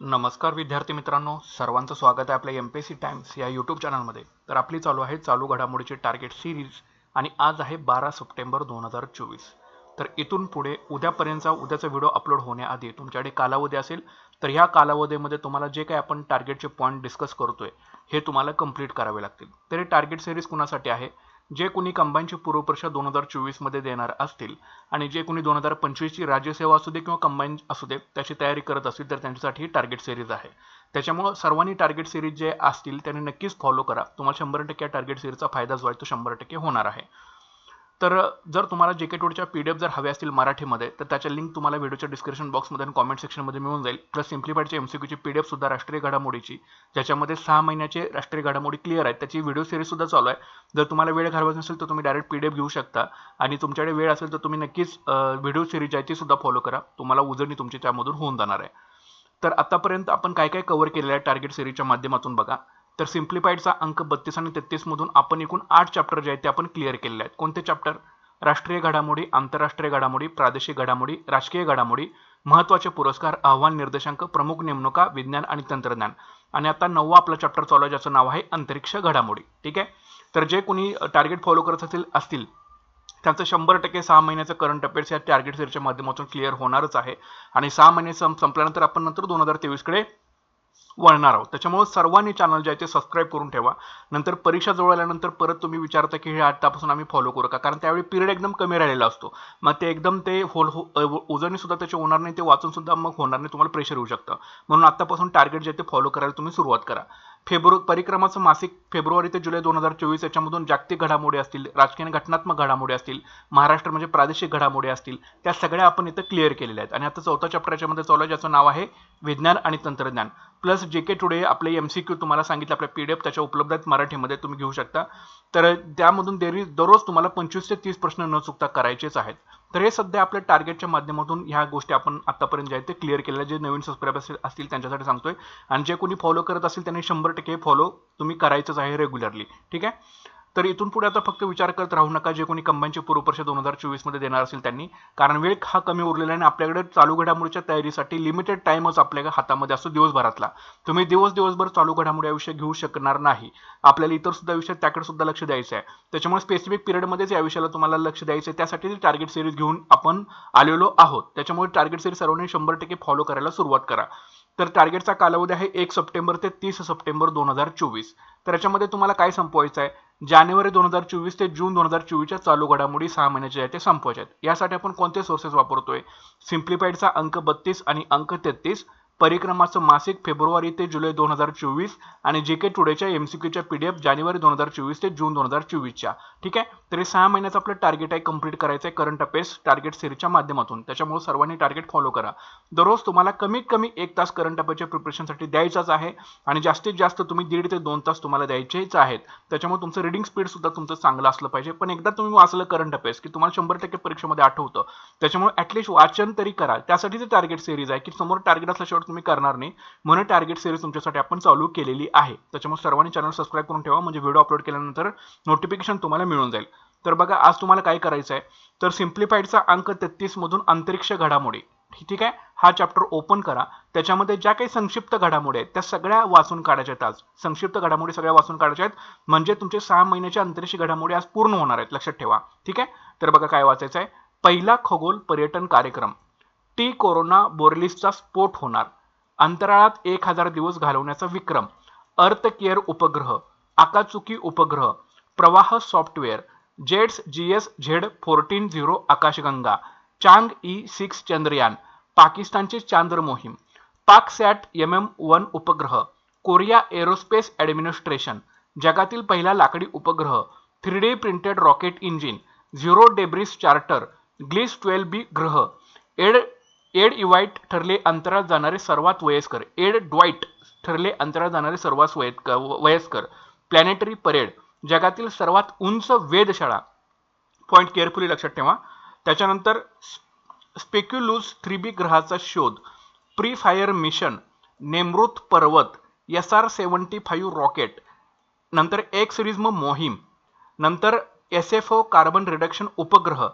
नमस्कार विद्यार्थी मित्रांनो सर्वांचं स्वागत आहे आपल्या M P S C Times या यूट्यूब चॅनलमध्ये तर आपली चालू आहे चालू घडामोडीची टार्गेट सिरीज आणि आज आहे बारा सप्टेंबर दोन हजार चोवीस. तर इथून पुढे उद्यापर्यंतचा उद्याचा व्हिडिओ अपलोड होण्याआधी तुमच्याकडे कालावधी असेल तर ह्या कालावधीमध्ये तुम्हाला जे काही आपण टार्गेटचे पॉईंट डिस्कस करतोय हे तुम्हाला कंप्लीट करावे लागतील. तर हे टार्गेट सिरीज कुणासाठी आहे? जे कोणी कंबाईनची पूर्वपरीक्षा दोन हजार चोवीसमध्ये देणार असतील आणि जे कोणी दोन हजार पंचवीसची राज्यसेवा असू दे किंवा कंबाईन असू दे त्याची तयारी करत असतील तर त्यांच्यासाठी ही टार्गेट सिरीज आहे. त्याच्यामुळं सर्वांनी टार्गेट सिरीज जे असतील त्यांनी नक्कीच फॉलो करा. तुम्हाला शंभर टक्के टार्गेट सिरीजचा फायदा जो आहे तो शंभर टक्के होणार आहे. तर जर तुम्हाला जे के टूडच्या पी डी एफ जर हवे असतील मराठीमध्ये तर त्याच्या लिंक तुम्हाला व्हिडिओच्या डिस्क्रिप्शन बॉक्समध्ये आणि कॉमेंट सेक्शनमध्ये मिळून जाईल. प्लस सिम्प्लिफाईडच्या एम सी क्यूची पी डी एफ सुद्धा राष्ट्रीय घडामोडीची ज्याच्यामध्ये सहा महिन्याचे राष्ट्रीय घडामोडी क्लिअर आहेत. त्याची व्हिडिओ सिरीजसुद्धा चालू आहे. जर तुम्हाला वेळ घालवायचा नसेल तर तुम्ही डायरेक्ट पी डी एफ घेऊ शकता. आणि तुमच्याकडे वेळ असेल तर तुम्ही नक्कीच व्हिडिओ सिरीज आहे ती सुद्धा फॉलो करा. तुम्हाला उजळणी तुमची त्यामधून होऊन जाणार आहे. तर आतापर्यंत आपण काय काय कव्हर केलेलं आहे टार्गेट सिरीजच्या माध्यमातून बघा. तर सिम्प्लिफाईडचा अंक बत्तीस आणि तेहतीसमधून आपण एकूण आठ चॅप्टर जे आहेत ते आपण क्लिअर केलेले आहेत. कोणते चॅप्टर राष्ट्रीय घडामोडी आंतरराष्ट्रीय घडामोडी प्रादेशिक घडामोडी राजकीय घडामोडी. महत्त्वाचे पुरस्कार अहवाल निर्देशांक प्रमुख नेमणुका विज्ञान आणि तंत्रज्ञान. आणि आता नववा आपला चॅप्टर चालू आहे ज्याचं नाव आहे अंतरिक्ष घडामोडी. ठीक आहे? तर जे कोणी टार्गेट फॉलो करत असतील असतील. त्यांचं शंभर टक्के सहा महिन्याचं करंट अफेअर्स या टार्गेट सेरच्या माध्यमातून क्लिअर होणारच आहे. आणि सहा महिने संपल्यानंतर आपण नंतर दोन हजार तेवीसकडे वळणार आहोत. त्याच्यामुळे सर्वांनी चॅनल जे आहे ते सबस्क्राईब करून ठेवा. नंतर परीक्षा जवळ आल्यानंतर परत तुम्ही विचारता की हे आत्तापासून आम्ही फॉलो करू का? कारण त्यावेळी पिरियड एकदम कमी राहिलेला असतो. मग ते एकदम ते होल हो उजळणी सुद्धा त्याचे होणार नाही ते वाचून सुद्धा मग होणार नाही तुम्हाला प्रेशर येऊ शकतं. म्हणून आत्तापासून टार्गेट जे आहे ते फॉलो करायला तुम्ही सुरुवात करा. फेब्रु परिक्रमाचं मासिक फेब्रुवारी ते जुलै दोन हजार चोवीस याच्यामधून जागतिक घडामोडी असतील राजकीय घटनात्मक घडामोडी असतील महाराष्ट्र म्हणजे प्रादेशिक घडामोडी असतील त्या सगळ्या आपण इथं क्लिअर केलेल्या आहेत. आणि आता चौथा चॅप्टर याच्यामध्ये चालू आहे ज्याचं नाव आहे विज्ञान आणि तंत्रज्ञान. प्लस जे के टुडे आपले एम सी क्यू तुम्हाला सांगितलं आपल्या पी डी एफ त्याच्या उपलब्ध आहेत मराठीमध्ये तुम्ही घेऊ शकता. तर त्यामधून देरी दररोज तुम्हाला पंचवीस ते तीस प्रश्न न चुकता करायचेच आहेत. तर हे सध्या आपल्या टार्गेटच्या माध्यमातून ह्या गोष्टी आपण आतापर्यंत जे आहेत ते क्लिअर केलेल्या जे नवीन सबस्क्रायबर असतील त्यांच्यासाठी सांगतोय. आणि जे कोणी फॉलो करत असतील त्यांनी शंभर टक्के फॉलो तुम्ही करायचंच आहे रेग्युलरली ठीक आहे? तर इथून पुढे आता फक्त विचार करत राहू नका. जे कोणी कंबाईनची पूर्वपरीक्षा दोन हजार चोवीसमध्ये देणार असेल त्यांनी. कारण वेळ हा कमी उरलेला आहे आणि आपल्याकडे चालू घडामोडीच्या तयारीसाठी लिमिटेड टाइमच आपल्या हातामध्ये असतो दिवसभरातला. तुम्ही दिवस दिवसभर चालू घडामोडी या विषय घेऊ शकणार नाही. आपल्याला इतर सुद्धा विषय त्याकडे सुद्धा लक्ष द्यायचं आहे. त्याच्यामुळे स्पेसिफिक पिरियडमध्येच या विषयाला तुम्हाला लक्ष द्यायचं आहे. त्यासाठी टार्गेट सिरीज घेऊन आपण आलेलो आहोत. त्याच्यामुळे टार्गेट सिरीज सर्वांनी शंभर टक्के फॉलो करायला सुरुवात करा. तर टार्गेटचा कालावधी आहे एक सप्टेंबर ते तीस सप्टेंबर दोन हजार चोवीस. तर याच्यामध्ये तुम्हाला काय संपवायचं आहे जानेवारी दोन हजार चोवीस ते जून दोन हजार चोवीसच्या चालू घडामोडी सहा महिन्याच्या आहेत ते संपवायचे आहेत. यासाठी आपण कोणते सोर्सेस वापरतोय? सिम्प्लिफाईडचा अंक बत्तीस आणि अंक तेहतीस. परिक्रमाचं मासिक फेब्रुवारी ते जुलै दोन हजार चोवीस आणि जे के टुडेच्या एम सी क्यूच्या पी डी एफ जानेवारी दोन हजार चोवीस ते जून दोन हजार चोवीसच्या. ठीक आहे? तरी सहा महिन्याचं आपलं टार्गेट आहे कंप्लीट करायचं आहे करंट अफेअर्स टार्गेट सिरीजच्या माध्यमातून. त्याच्यामुळे सर्वांनी टार्गेट फॉलो करा. दररोज तुम्हाला कमीत कमी एक तास करंट अफेअरच्या प्रिपरेशनसाठी द्यायचाच आहे आणि जास्तीत जास्त तुम्ही दीड ते दोन तास तुम्हाला द्यायचेच आहेत. त्याच्यामुळे तुमचं रिडिंग स्पीड सुद्धा तुमचं चांगलं असलं पाहिजे. पण एकदा तुम्ही वाचलं करंट अफेअर्स की तुम्हाला शंभर टक्के परीक्षेमध्ये आठवतं. त्याच्यामुळे ॲटलिस्ट वाचन तरी करा. त्यासाठी ते टार्गेट सिरीज आहे की समोर टार्गेट असल्याशिवाय तुम्ही करणार नाही. म्हणून टार्गेट सिरीज तुमच्यासाठी आपण चालू केलेली आहे. त्याच्यामुळे सर्वांनी चॅनल सबस्क्राईब करून ठेवा. म्हणजे व्हिडिओ अपलोड केल्यानंतर नोटिफिकेशन तुम्हाला मिळून जाईल. तर बघा आज तुम्हाला काय करायचं आहे? तर सिम्प्लिफाईडचा अंक तेहतीसमधून अंतरिक्ष घडामोडी. ठीक आहे? हा चॅप्टर ओपन करा. त्याच्यामध्ये ज्या काही संक्षिप्त घडामोडी आहेत त्या सगळ्या वाचून काढायच्या आहेत आज. संक्षिप्त घडामोडी सगळ्या वाचून काढायच्या आहेत. म्हणजे तुमचे सहा महिन्याच्या अंतरिक्ष घडामोडी आज पूर्ण होणार आहेत. लक्षात ठेवा. ठीक आहे? तर बघा काय वाचायचं आहे पहिला खगोल पर्यटन कार्यक्रम. टी कोरोना बोर्लिसचा स्फोट होणार. अंतराळात एक हजार दिवस घालवण्याचा विक्रम अर्थ केअर उपग्रह आकाचुकी उपग्रह प्रवाह software jets G S Z fourteen zero आकाशगंगा चांग ई सिक्स चंद्रयान पाकिस्तानची चांद्र मोहीम Pak sat M M one उपग्रह कोरिया एरोस्पेस ॲडमिनिस्ट्रेशन जगातील पहिला लाकडी उपग्रह three D printed rocket engine zero debris charter ग्लिस twelve B ग्रह एड एड इवाईट ठरले अंतराळ जाणारे सर्वात वयस्कर. एड ड्वाईट ठरले अंतराळ जाणारे सर्वात वयस्कर वयस्कर. प्लॅनेटरी परेड जगातील सर्वात उंच वेधशाळा. पॉईंट केअरफुली लक्षात ठेवा. त्याच्यानंतर स्पेक्युलूस थ्री बी ग्रहाचा शोध. प्री फायर मिशन नेमृत पर्वत S R seventy five rocket नंतर एक सिरीज मोहीम. नंतर S F O carbon reduction उपग्रह.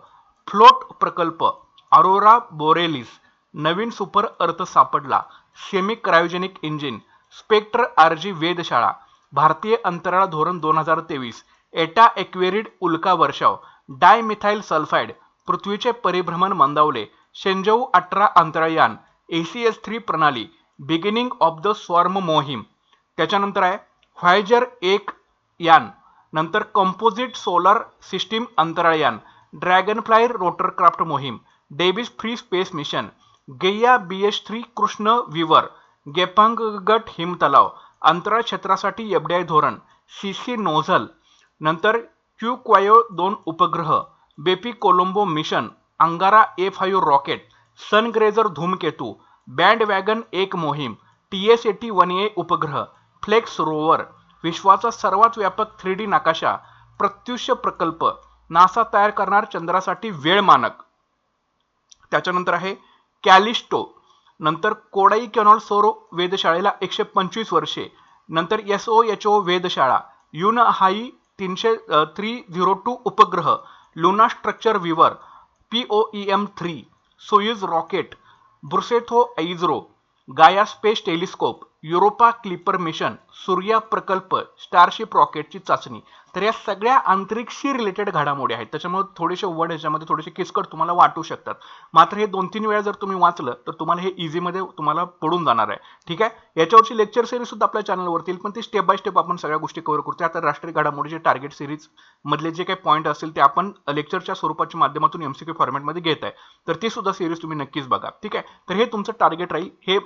फ्लोट प्रकल्प अरोरा बोरेलिस नवीन सुपर अर्थ सापडला. Semi cryogenic engine Spektr RG वेधशाळा भारतीय अंतराळ धोरण दोन हजार तेवीस एटा एक्वेरिड उल्का वर्षाव डायमिथाईल सल्फाइड पृथ्वीचे परिभ्रमण मंदावले शेंजऊ अठरा अंतराळयान एसीएस थ्री प्रणाली बिगिनिंग ऑफ द स्वॉर्म मोहीम. त्याच्यानंतर आहे व्हायजर एक यान नंतर कंपोजिट सोलर सिस्टीम अंतराळयान ड्रॅगनफ्लाय रोटरक्राफ्ट मोहीम Davis free space mission Gaia B S three कृष्ण विवर गेपांग गट हिम तलाव अंतराळ क्षेत्रासाठी एफडीआय धोरण सी सी नोझल नंतर क्यू क्वायो दोन उपग्रह Bepi Colombo mission Angara A five rocket sungrazer धूमकेतू band wagon एक मोहीम T S AT one A उपग्रह फ्लेक्स रोवर विश्वाचा सर्वात व्यापक थ्री डी नकाशा प्रत्युष्य प्रकल्प नासा तयार करणार चंद्रासाठी वेळ मानक. त्याच्यानंतर आहे कॅलिस्टो. नंतर कोडाई कॅनॉल सोरो वेधशाळेला एकशे पंचवीस वर्षे. नंतर एस ओ एच ओ वेधशाळा. युन हाई तीनशे थ्री झिरो टू उपग्रह. लुना स्ट्रक्चर विवर. P O E M three. Soyuz rocket. ब्रुसेथो ऐझरो. Gaia space telescope. Europa Clipper mission. Surya प्रकल्प. स्टारशिप रॉकेटची चाचणी. तर या सगळ्या अंतरिक्षी रिलेटेड घडामोडी आहेत. त्याच्यामुळे थोडेसे वर्ड ह्याच्यामध्ये थोडेसे किचकट तुम्हाला वाटू शकतात. मात्र हे दोन तीन वेळा जर तुम्ही वाचलं तर तुम्हाला हे इझीमध्ये तुम्हाला पडून जाणार आहे. ठीक आहे? याच्यावरची लेक्चर सिरीज सुद्धा आपल्या चॅनलवर येईल पण ती स्टेप बाय स्टेप आपण सगळ्या गोष्टी कव्हर करतो आता राष्ट्रीय घडामोडीचे टार्गेट सिरीज मधले जे काही पॉईंट असतील ते आपण लेक्चरच्या स्वरूपाच्या माध्यमातून एमसीक्यू फॉर्मॅटमध्ये घेत आहे. तर ती सुद्धा सिरीज तुम्ही नक्कीच बघा. ठीक आहे? तर हे तुमचं टार्गेट राहील. हे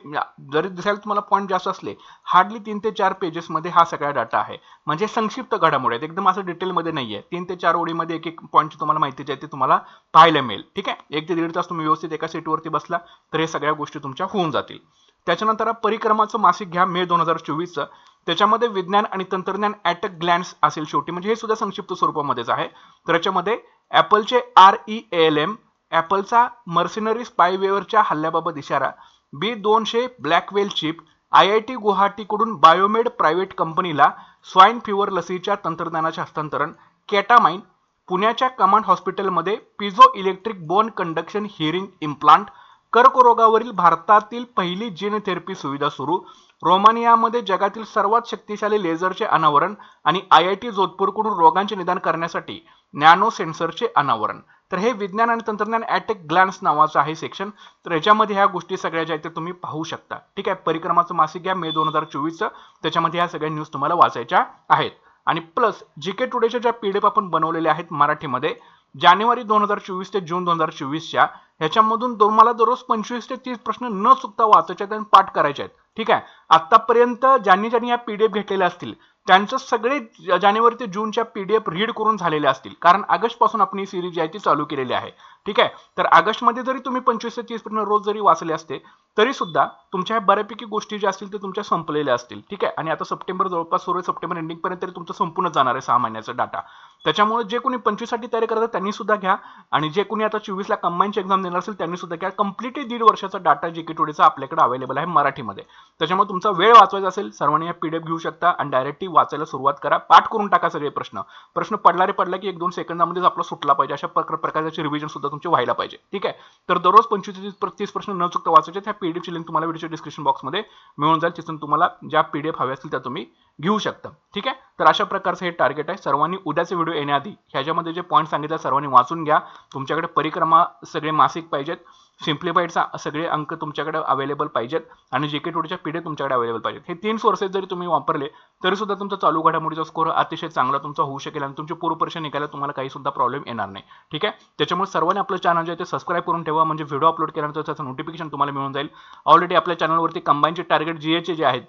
जरी दिसायला तुम्हाला पॉईंट जास्त असले हार्डली तीन ते चार पेजेसमध्ये हा सगळा डाटा आहे. म्हणजे संक्षिप्त घडामोडी आहेत. एकदम असं डिटेलमध्ये नाही आहे तीन ते चार ओळीमध्ये एक एक पॉईंट तुम्हाला माहिती आहे ते तुम्हाला पाहायला मिळेल. ठीक आहे? एक ते दीड तास तुम्ही व्यवस्थित एका सीटवरती बसला तर हे सगळ्या गोष्टी तुमच्या होऊन जातील. त्याच्यानंतर परिक्रमाचं मासिक घ्या मे दोन हजार चोवीसचं. त्याच्यामध्ये विज्ञान आणि तंत्रज्ञान ॲट अ ग्लॅन्स असेल शेवटी. म्हणजे हे सुद्धा संक्षिप्त स्वरूपामध्येच आहे. तर याच्यामध्ये ॲपलचे आर ई एल एम ॲपलचा मर्सिनरी स्पायवेअरच्या हल्ल्याबाबत इशारा बी दोनशे Blackwell chip I I T गुवाहाटीकडून Biomed private कंपनीला स्वाईन फिवर लसीच्या तंत्रज्ञानाचे हस्तांतरण कॅटामाइन पुण्याच्या कमांड हॉस्पिटलमध्ये piezo electric bone conduction hearing implant कर्करोगावरील भारतातील पहिली जीन थेरपी सुविधा सुरू रोमानियामध्ये जगातील सर्वात शक्तिशाली लेझरचे अनावरण आणि आय आय टी जोधपूरकडून रोगांचे निदान करण्यासाठी नॅनो सेन्सरचे अनावरण. तर हे विज्ञान आणि तंत्रज्ञान ॲट ए ग्लॅन्स नावाचं आहे सेक्शन तर याच्यामध्ये ह्या गोष्टी सगळ्या ज्या आहेत तुम्ही पाहू शकता. ठीक आहे? परिक्रमाचं मासिक घ्या मे दोन हजार चोवीसचं. त्याच्यामध्ये ह्या सगळ्या न्यूज तुम्हाला वाचायच्या आहेत. आणि प्लस जी के टुडेच्या ज्या पीडीएफ आपण बनवलेल्या आहेत मराठीमध्ये जानेवारी दोन हजार चोवीस ते जून दोन हजार चोवीसच्या ह्याच्यामधून तुम्हाला दररोज पंचवीस ते तीस प्रश्न न चुकता वाचायचे आहेत आणि पाठ करायचे आहेत. ठीक आहे? आतापर्यंत ज्यांनी ज्यांनी या पीडीएफ घेतलेल्या असतील त्यांचं सगळे जानेवारी ते जूनच्या पीडीएफ रीड करून झालेले असतील. कारण ऑगस्टपासून आपण ही सिरीज जी आहे ती चालू केलेली आहे. ठीक आहे? तर ऑगस्टमध्ये जरी तुम्ही पंचवीस ते तीस प्रश्न रोज जरी वाचले असते तरी सुद्धा तुमच्या ह्या बऱ्यापैकी गोष्टी ज्या असतील ते तुमच्या संपलेल्या असतील. ठीक आहे? आणि आता सप्टेंबर जवळपास सुरू सप्टेंबर एंडिंग पर्यंत तरी तुमचं संपूर्ण जाणार आहे सहा महिन्याचा डाटा त्याच्यामुळे जे कोणी पंचवीससाठी तयारी करतात त्यांनी सुद्धा घ्या. आणि जे कोणी आता चोवीसला कंबाईनची एक्झाम देणार असेल त्यांनी सुद्धा घ्या. कम्प्लिटली दीड वर्षाचा डाटा जे के टुडेचा आपल्याकडे अवेलेबल आहे मराठीमध्ये. त्याच्यामुळे तुमचा वेळ वाचवायचा असेल सर्वांनी या पीडीएफ घेऊ शकता. आणि डायरेक्टली वाचायला सुरुवात करा. पाठ करून टाका सगळे प्रश्न. प्रश्न पडला रे पडला की एक दोन सेकंदामध्येच आपला सुटला पाहिजे. अशा प्रकारचे रिव्हिजन सुद्धा तुमचे व्हायला पाहिजे. ठीक आहे? तर दररोज पंचवीस तीस प्रश्न न चुकता वाचायचे. त्या पीडीएफची लिंक तुम्हाला व्हिडिओच्या डिस्क्रिप्शन बॉक्समध्ये मिळून जाईल. तिथून तुम्हाला ज्या पीडीएफ हव्या असतील त्या तुम्ही घेऊ शकता. ठीक आहे? तर अशा प्रकारचं हे टार्गेट आहे. सर्वांनी उद्याचे व्हिडिओ येण्याआधी ह्याच्यामध्ये जे पॉईंट सांगितले सर्वांनी वाचून घ्या. तुमच्याकडे परिक्रमा सगळे मासिक पाहिजेत. सिम्प्लिफाईडचा सगळे अंक तुमच्याकडे अवेलेबल पाहिजेत आणि जे के टूडच्या पिढे तुमच्याकडे अवेलेबल पाहिजेत. हे तीन सोर्सेस जरी तुम्ही वापरले तरी सुद्धा तुमचा चालू घडामोडीचा स्कोर अतिशय चांगला तुमचा होऊ शकेल आणि तुमची पूर्व परीक्षा निघायला तुम्हाला काही सुद्धा प्रॉब्लेम येणार नाही. ठीक आहे? त्याच्यामुळे सर्वांनी आपलं चॅनल जे आहे ते सबस्क्राईब करून ठेवा. म्हणजे व्हिडिओ अपलोड केल्यानंतर त्याचं नोटिफिकेशन तुम्हाला मिळून जाईल. ऑलरेडी आपल्या चॅनलवरती कंबाईनचे टार्गेट जीएचे जे आहेत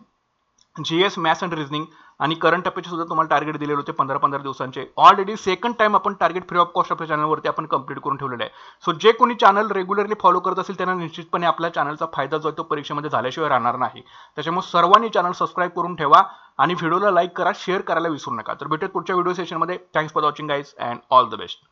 G S maths and reasoning आणि करंट अफेअरचे सुद्धा तुम्हाला टार्गेट दिलेले होते पंधरा पंधरा दिवसांचे. ऑलरेडी सेकंड टाइम आपण टार्गेट फ्री ऑफ कॉस्ट आपल्या चॅनलवरती आपण कंप्लीट करून ठेवलेलं आहे. सो जे कोणी चॅनल रेग्युलरली फॉलो करत असेल त्यांना निश्चितपणे आपल्या चॅनलचा फायदा जो आहे तो परीक्षेमध्ये झाल्याशिवाय राहणार नाही. त्याच्यामुळे सर्वांनी चॅनल सबस्क्राईब करून ठेवा आणि व्हिडिओला लाईक करा शेअर करायला विसरू नका. तर भेटत पुढच्या व्हिडिओ सेशनमध्ये thanks for watching guys and all the best